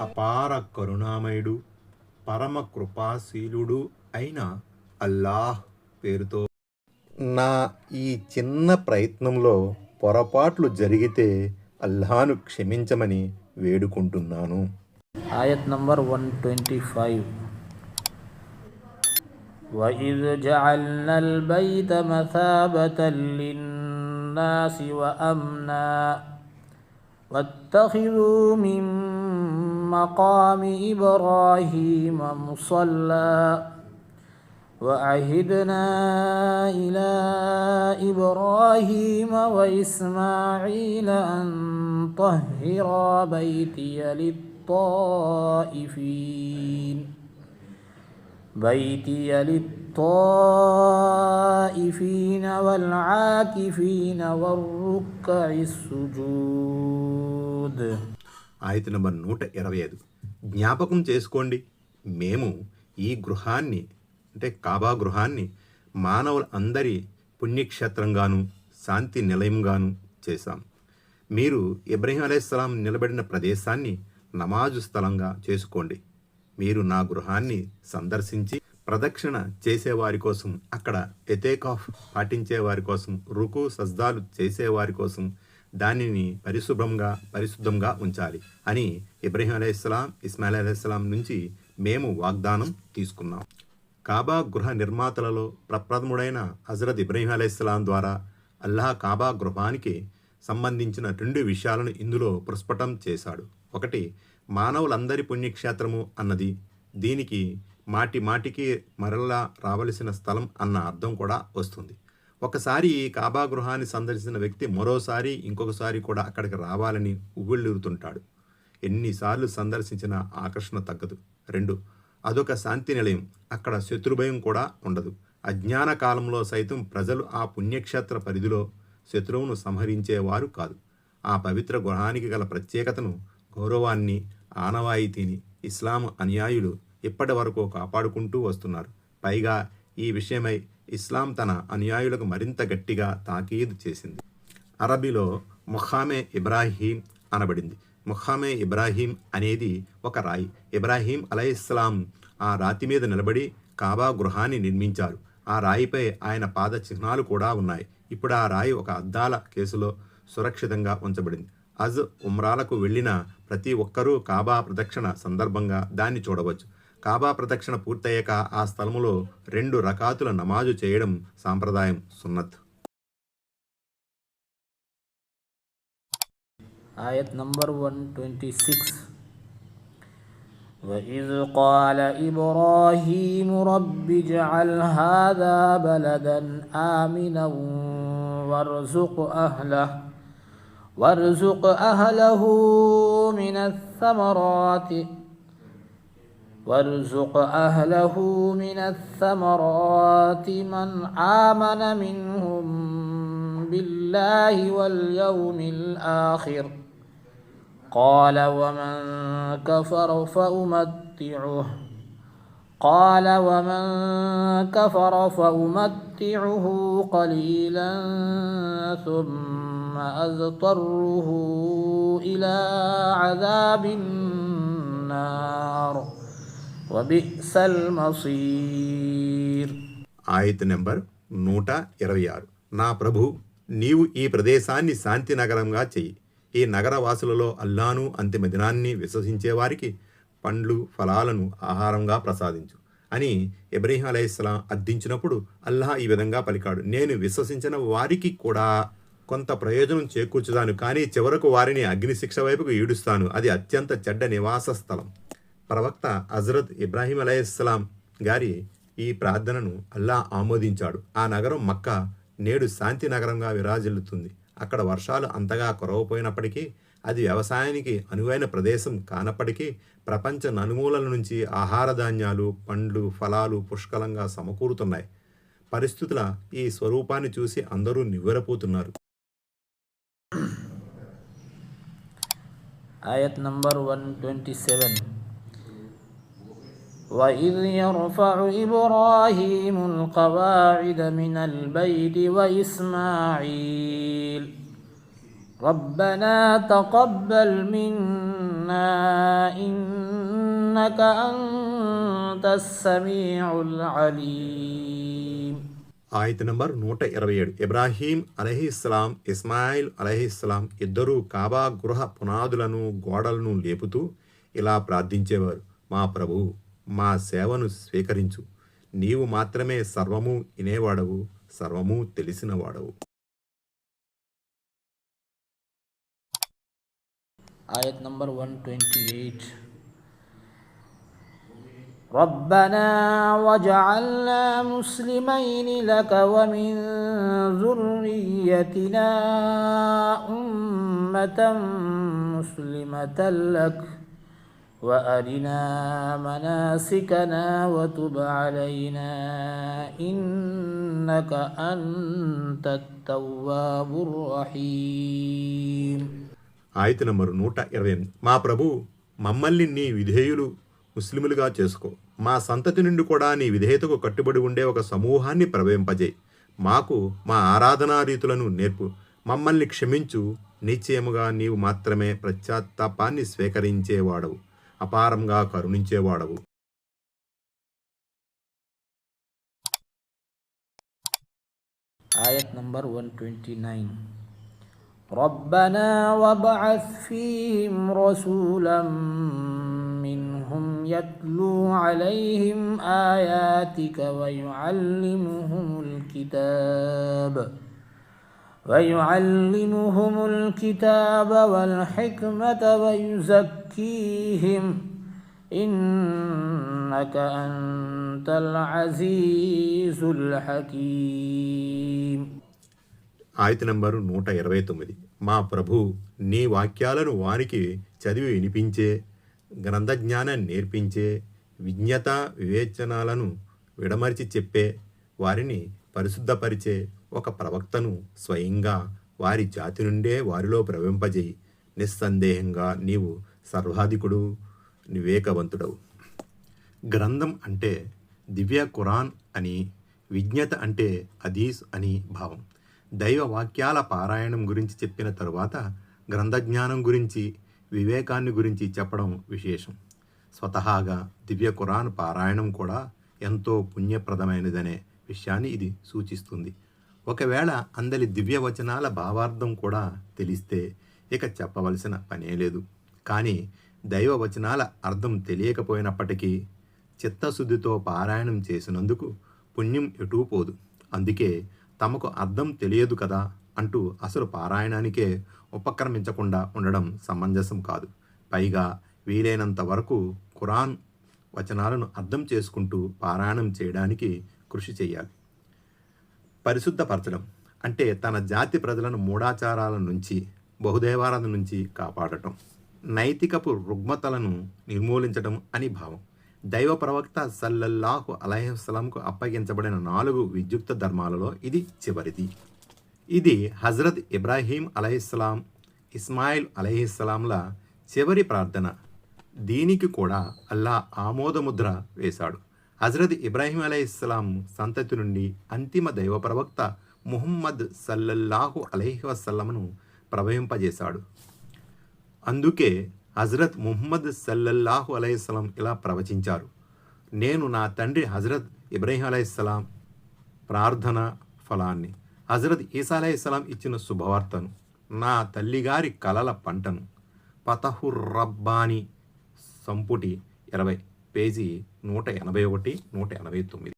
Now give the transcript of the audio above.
అపార కరుణామయుడు పరమ కృపాశీలుడు అయిన అల్లాహ్ పేరుతో. నా ఈ చిన్న ప్రయత్నంలో పొరపాట్లు జరిగితే అల్లాను క్షమించమని వేడుకుంటున్నాను. ఆయత్ నంబర్ వన్ ట్వంటీ ఫైవ్. وإذ جعلنا البيت مثابة للناس وأمنا واتخذوا من مقام إبراهيم مصلى وعهدنا إلى إبراهيم وإسماعيل أن طهرا بيتي للطائفين بيتي للطائفين والعاكفين والركع السجود ఆయత నంబర్ నూట ఇరవై ఐదు జ్ఞాపకం చేసుకోండి మేము ఈ గృహాన్ని అంటే కాబా గృహాన్ని మానవుల అందరి పుణ్యక్షేత్రంగాను శాంతి నిలయంగాను చేశాం మీరు ఇబ్రహీం అలైహిస్సలాం నిలబడిన ప్రదేశాన్ని నమాజు స్థలంగా చేసుకోండి మీరు నా గృహాన్ని సందర్శించి ప్రదక్షిణ చేసేవారి కోసం అక్కడ ఎతేకాఫ్ పాటించేవారి కోసం రుకు సజ్దాలు చేసేవారి కోసం దానిని పరిశుభ్రంగా పరిశుద్ధంగా ఉంచాలి అని ఇబ్రహీం అలైహిస్సలాం ఇస్మాయిల్ అలైహిస్సలాం నుంచి మేము వాగ్దానం తీసుకున్నాం. కాబా గృహ నిర్మాతలలో ప్రప్రథముడైన హజరత్ ఇబ్రహీం అలైహిస్సలాం ద్వారా అల్లాహ్ కాబా గృహానికి సంబంధించిన రెండు విషయాలను ఇందులో ప్రస్ఫుటం చేశాడు. ఒకటి మానవులందరి పుణ్యక్షేత్రము అన్నది దీనికి మాటి మాటికి మరలా రావలసిన స్థలం అన్న అర్థం కూడా వస్తుంది. ఒకసారి కాబా గృహాన్ని సందర్శించిన వ్యక్తి మరోసారి ఇంకొకసారి కూడా అక్కడికి రావాలని ఉవ్విళ్ళూరుతుంటాడు. ఎన్నిసార్లు సందర్శించిన ఆకర్షణ తగ్గదు. రెండు అదొక శాంతి నిలయం. అక్కడ శత్రుభయం కూడా ఉండదు. అజ్ఞాన కాలంలో సైతం ప్రజలు ఆ పుణ్యక్షేత్ర పరిధిలో శత్రువును సంహరించేవారు కాదు. ఆ పవిత్ర గృహానికి గల ప్రత్యేకతను గౌరవాన్ని ఆనవాయితీని ఇస్లాం అనుయాయులు ఇప్పటి వరకు కాపాడుకుంటూ వస్తున్నారు. పైగా ఈ విషయమై ఇస్లాం తన అనుయాయులకు మరింత గట్టిగా తాకీదు చేసింది. అరబీలో ముఖామే ఇబ్రాహీం అనబడింది. ముఖామే ఇబ్రాహీం అనేది ఒక రాయి. ఇబ్రాహీం అలైస్లాం ఆ రాతి మీద నిలబడి కాబా గృహాన్ని నిర్మించారు. ఆ రాయిపై ఆయన పాద చిహ్నాలు కూడా ఉన్నాయి. ఇప్పుడు ఆ రాయి ఒక అద్దాల కేసులో సురక్షితంగా ఉంచబడింది. అజ్ ఉమ్రాలకు వెళ్ళిన ప్రతి ఒక్కరూ కాబా ప్రదక్షిణ సందర్భంగా దాన్ని చూడవచ్చు కాబా ప్రదక్షిణ పూర్తయ్యాక ఆ స్థలములో రెండు రకాతుల నమాజు చేయడం సాంప్రదాయం సున్నత్ آية نمبر 126 وإذ قال إبراهيم رب اجعل هذا بلدا آمنا وارزق أهله وارزق أهله من الثمرات. وارزق أهله من الثمرات من آمن منهم بالله واليوم الآخر. قال ومن كفر فأمتعه. قال ومن كفر فأمتعه قليلا ثم أضطره إلى عذاب النار وبئس المصير ఆయత నెంబర్ నూట ఇరవై ఆరు నా ప్రభు నీవు ఈ ప్రదేశాన్ని శాంతి నగరంగా చెయ్యి ఈ నగర వాసులలో అల్లాను అంతిమ దినాన్ని విశ్వసించే వారికి పండ్లు ఫలాలను ఆహారంగా ప్రసాదించు అని ఇబ్రహీం అలైహిస్సలాం అర్థించినప్పుడు అల్లాహ్ ఈ విధంగా పలికాడు. నేను విశ్వసించిన వారికి కూడా కొంత ప్రయోజనం చేకూర్చుదాను కానీ చివరకు వారిని అగ్నిశిక్ష వైపుకు ఈడుస్తాను. అది అత్యంత చెడ్డ నివాస స్థలం. ప్రవక్త హజరత్ ఇబ్రాహీం అలైహిస్సలాం గారి ఈ ప్రార్థనను అల్లా ఆమోదించాడు. ఆ నగరం మక్క నేడు శాంతి నగరంగా విరాజిల్లుతుంది. అక్కడ వర్షాలు అంతగా కురవపోయినప్పటికీ అది వ్యవసాయానికి అనువైన ప్రదేశం కానప్పటికీ ప్రపంచ నలుమూలల నుంచి ఆహార ధాన్యాలు పండ్లు ఫలాలు పుష్కలంగా సమకూరుతున్నాయి పరిస్థితుల ఈ స్వరూపాన్ని చూసి అందరూ నివ్వెరపోతున్నారు Ayat number 127 وإذ يرفع إبراهيم القواعد من البيت وإسماعيل ربنا تقبل منا إنك أنت السميع العليم ఆయత నంబర్ నూట ఇరవై ఏడు ఇబ్రాహీం అలహిస్లాం ఇస్మాయిల్ అలహిస్లాం ఇద్దరూ కాబా గృహ పునాదులను గోడలను లేపుతూ ఇలా ప్రార్థించేవారు మా ప్రభు మా సేవను స్వీకరించు నీవు మాత్రమే సర్వము వినేవాడవు సర్వము తెలిసినవాడవు آية نمبر 128 ربنا واجعلنا مسلمين لك ومن ذريتنا أمة مسلمة لك. وأرنا مناسكنا وتب علينا إنك أنت التواب الرحيم. ఆయత నంబరు నూట ఇరవై మా ప్రభు మమ్మల్ని నీ విధేయులు ముస్లిములుగా చేసుకో. మా సంతతి నుండి కూడా నీ విధేయతకు కట్టుబడి ఉండే ఒక సమూహాన్ని ప్రవహింపజేయి మాకు మా ఆరాధనా రీతులను నేర్పు. మమ్మల్ని క్షమించు. నిశ్చయముగా నీవు మాత్రమే ప్రత్యాత్తాపాన్ని స్వీకరించేవాడవు. అపారంగా కరుణించేవాడవు. ఆయత్ నంబర్ వన్ ట్వంటీ నైన్. ربنا وابعث فيهم رسولا منهم يتلو عليهم آياتك ويعلمهم الكتاب ويعلمهم الكتاب والحكمة ويزكيهم إنك أنت العزيز الحكيم ఆయత నంబరు నూట ఇరవై తొమ్మిది. మా ప్రభు నీ వాక్యాలను వారికి చదివి వినిపించే గ్రంథజ్ఞానాన్ని నేర్పించే విజ్ఞత వివేచనాలను విడమరిచి చెప్పే వారిని పరిశుద్ధపరిచే ఒక ప్రవక్తను స్వయంగా వారి జాతి నుండే వారిలో ప్రవింపజేయి నిస్సందేహంగా నీవు సర్వాధికుడు వివేకవంతుడవు. గ్రంథం అంటే దివ్య ఖురాన్ అని విజ్ఞత అంటే అదీస్ అని భావం. దైవ వాక్యాల పారాయణం గురించి చెప్పిన తరువాత గ్రంథజ్ఞానం గురించి వివేకాన్ని గురించి చెప్పడం విశేషం. స్వతహాగా దివ్య ఖురాన్ పారాయణం కూడా ఎంతో పుణ్యప్రదమైనదనే విషయాన్ని ఇది సూచిస్తుంది. ఒకవేళ అందరి దివ్యవచనాల భావార్థం కూడా తెలిస్తే ఇక చెప్పవలసిన పనే లేదు. కానీ దైవవచనాల అర్థం తెలియకపోయినప్పటికీ చిత్తశుద్ధితో పారాయణం చేసినందుకు పుణ్యం ఎటూ పోదు. అందుకే తమకు అర్థం తెలియదు కదా అంటూ అసలు పారాయణానికే ఉపక్రమించకుండా ఉండడం సమంజసం కాదు. పైగా వీలైనంత వరకు ఖురాన్ వచనాలను అర్థం చేసుకుంటూ పారాయణం చేయడానికి కృషి చేయాలి. పరిశుద్ధపరచడం అంటే తన జాతి ప్రజలను మూఢాచారాల నుంచి బహుదేవారాధన నుంచి కాపాడటం నైతికపు రుగ్మతలను నిర్మూలించడం అని భావం. దైవ ప్రవక్త సల్లల్లాహు అలైహిస్సలాంకు అప్పగించబడిన నాలుగు విద్యుక్త ధర్మాలలో ఇది చివరిది. ఇది హజరత్ ఇబ్రాహీం అలహిస్లాం ఇస్మాయిల్ అలైహిస్సలాంల చివరి ప్రార్థన. దీనికి కూడా అల్లా ఆమోదముద్ర వేశాడు. హజరత్ ఇబ్రాహీం అలహిస్లాం సంతతి నుండి అంతిమ దైవ ప్రవక్త ముహమ్మద్ సల్లల్లాహు అలహి వసల్లమును ప్రవహింపజేశాడు. అందుకే హజరత్ ముహమ్మద్ సల్లల్లాహు అలైస్లాం ఇలా ప్రవచించారు. నేను నా తండ్రి హజరత్ ఇబ్రాహీం అలైస్లాం ప్రార్థన ఫలాన్ని హజరత్ ఈసా అలైస్లాం ఇచ్చిన శుభవార్తను నా తల్లిగారి కలల పంటను పతహుర్ రబ్బాని సంపుటి ఇరవై పేజీ నూట ఎనభై ఒకటి నూట ఎనభై తొమ్మిది.